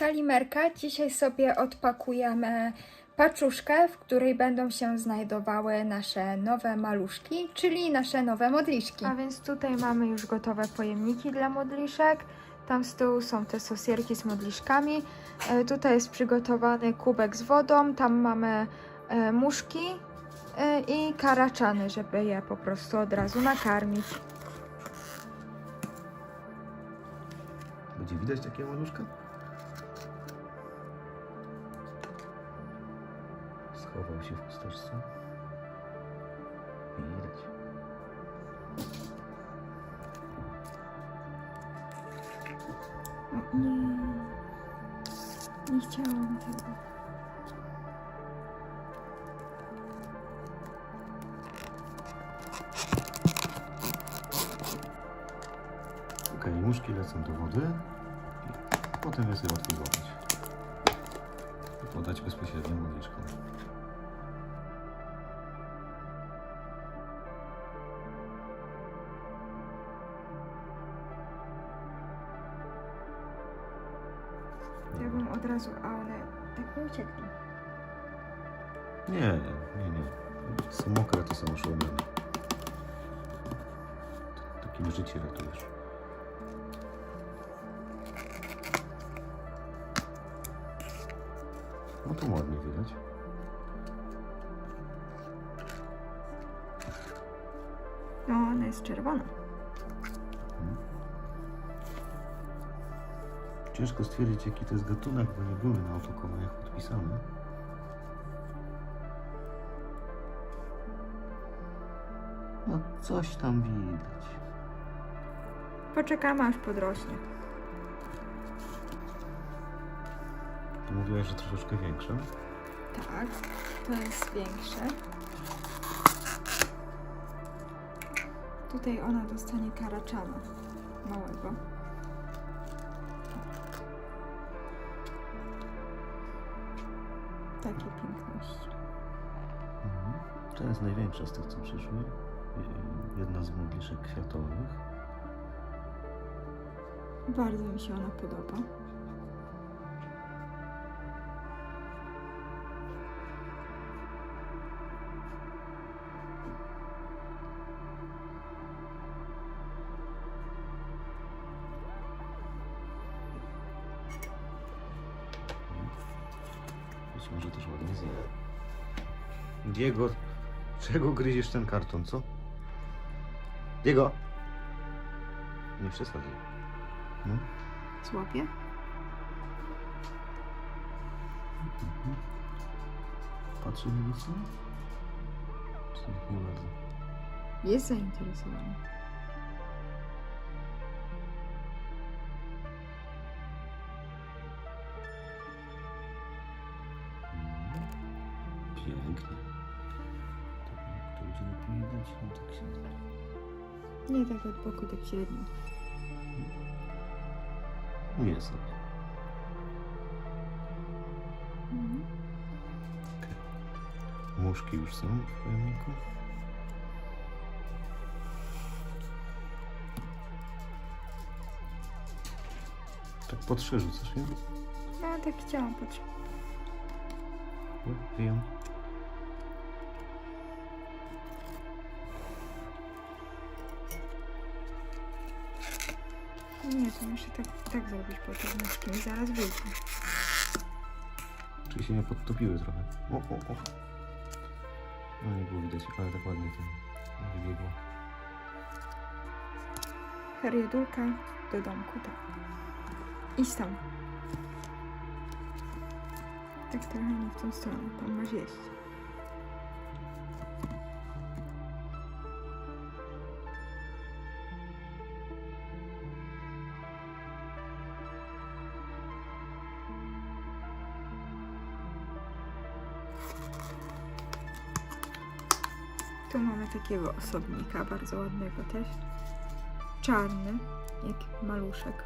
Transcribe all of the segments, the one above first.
Kalimerka. Dzisiaj sobie odpakujemy paczuszkę, w której będą się znajdowały nasze nowe maluszki, czyli nasze nowe modliszki. A więc tutaj mamy już gotowe pojemniki dla modliszek. Tam z tyłu są te sosierki z modliszkami. E, tutaj jest przygotowany kubek z wodą. Tam mamy e, muszki e, i karaczany, żeby je po prostu od razu nakarmić. Będzie widać takie maluszka? Schował się w chusteczce. Nie widać. O, nie. Nie chciałam tego. Okej, muszki lecą do wody. Potem jest je łatwo złapać. I podać bezpośrednio modliczką. Bym od razu, a one tak nie uciekną. Nie, nie, nie. Są mokre, to są oszołomione. Takim życie ratujesz. No tu ładnie widać. No, ona jest czerwona. Ciężko stwierdzić, jaki to jest gatunek, bo nie były na opakowaniach podpisane. No, coś tam widać. Poczekamy aż podrośnie. Ty mówiłaś, że troszeczkę większe. Tak, to jest większe. Tutaj ona dostanie karaczana małego. Takie piękności. Mhm. To jest największa z tych, co przyszły. Jedna z modliszek kwiatowych. Bardzo mi się ona podoba. Być może też ładnie zje. Diego, czego gryziesz ten karton, co? Diego! Nie przesadzaj. No. Złapie? Mhm. Na nic, co? Czy nie bardzo? Jest zainteresowany. Pięknie. To, to będzie lepiej widać, no tak się... Nie tak od boku, tak średnio. Nie sobie. Mhm. Muszki już są w pojemniku. Tak po trzy rzucasz, nie? No, tak chciałam poczuć. O, Wyją. Nie, to muszę tak, tak zrobić po tym nóżkiem i zaraz wyjdzie. Czyli się nie podtopiły trochę. O, o, o. No nie było widać, ale tak ładnie to wybiegło. Heriodulka do domku, tak. Idź tam. Tak trochę nie w tą stronę, tam masz jeść. Tu mamy takiego osobnika, bardzo ładnego też. Czarny, jak maluszek.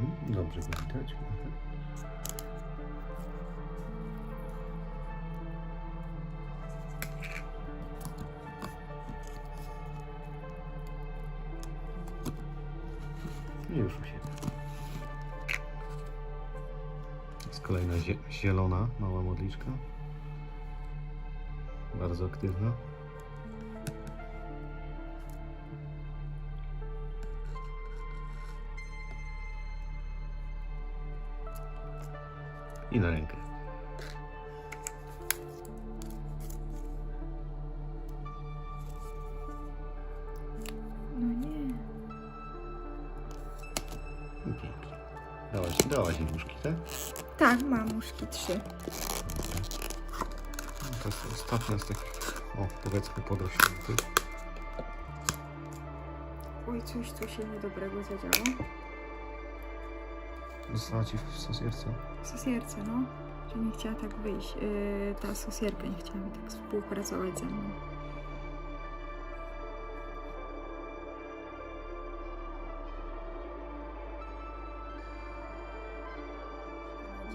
Mhm, Dobrze go widać. Już u siebie. kolejna zie zielona, mała modliczka. Bardzo aktywna. I na rękę. No nie. Pięknie. Dałaś, dałaś jej nóżki, tak? Tak, mamuszki trzy. To jest ostatnia z takich, o powiedzmy podrośniętych. Oj, coś tu się niedobrego zadziało. Została ci w sosierce? Sosierce, no. Że nie chciała tak wyjść. Yy, ta sosierka nie chciała mi tak współpracować ze mną.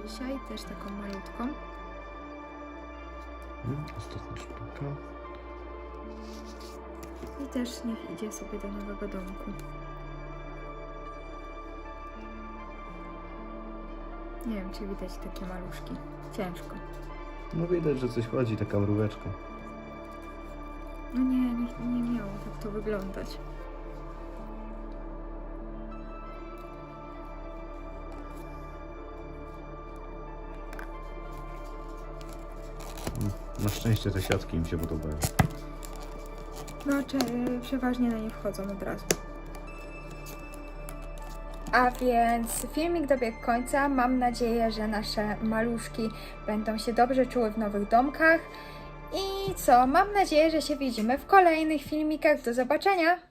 Dzisiaj też taką malutką. Ostatnia sztuka. I też niech idzie sobie do nowego domku. Nie wiem, czy widać takie maluszki. Ciężko. No widać, że coś chodzi, taka mróweczka. No nie, nie, nie miało tak to wyglądać. Na szczęście te siatki im się podobają. No, czy, przeważnie na nie wchodzą od razu. A więc filmik dobiegł końca. Mam nadzieję, że nasze maluszki będą się dobrze czuły w nowych domkach. I co? Mam nadzieję, że się widzimy w kolejnych filmikach. Do zobaczenia!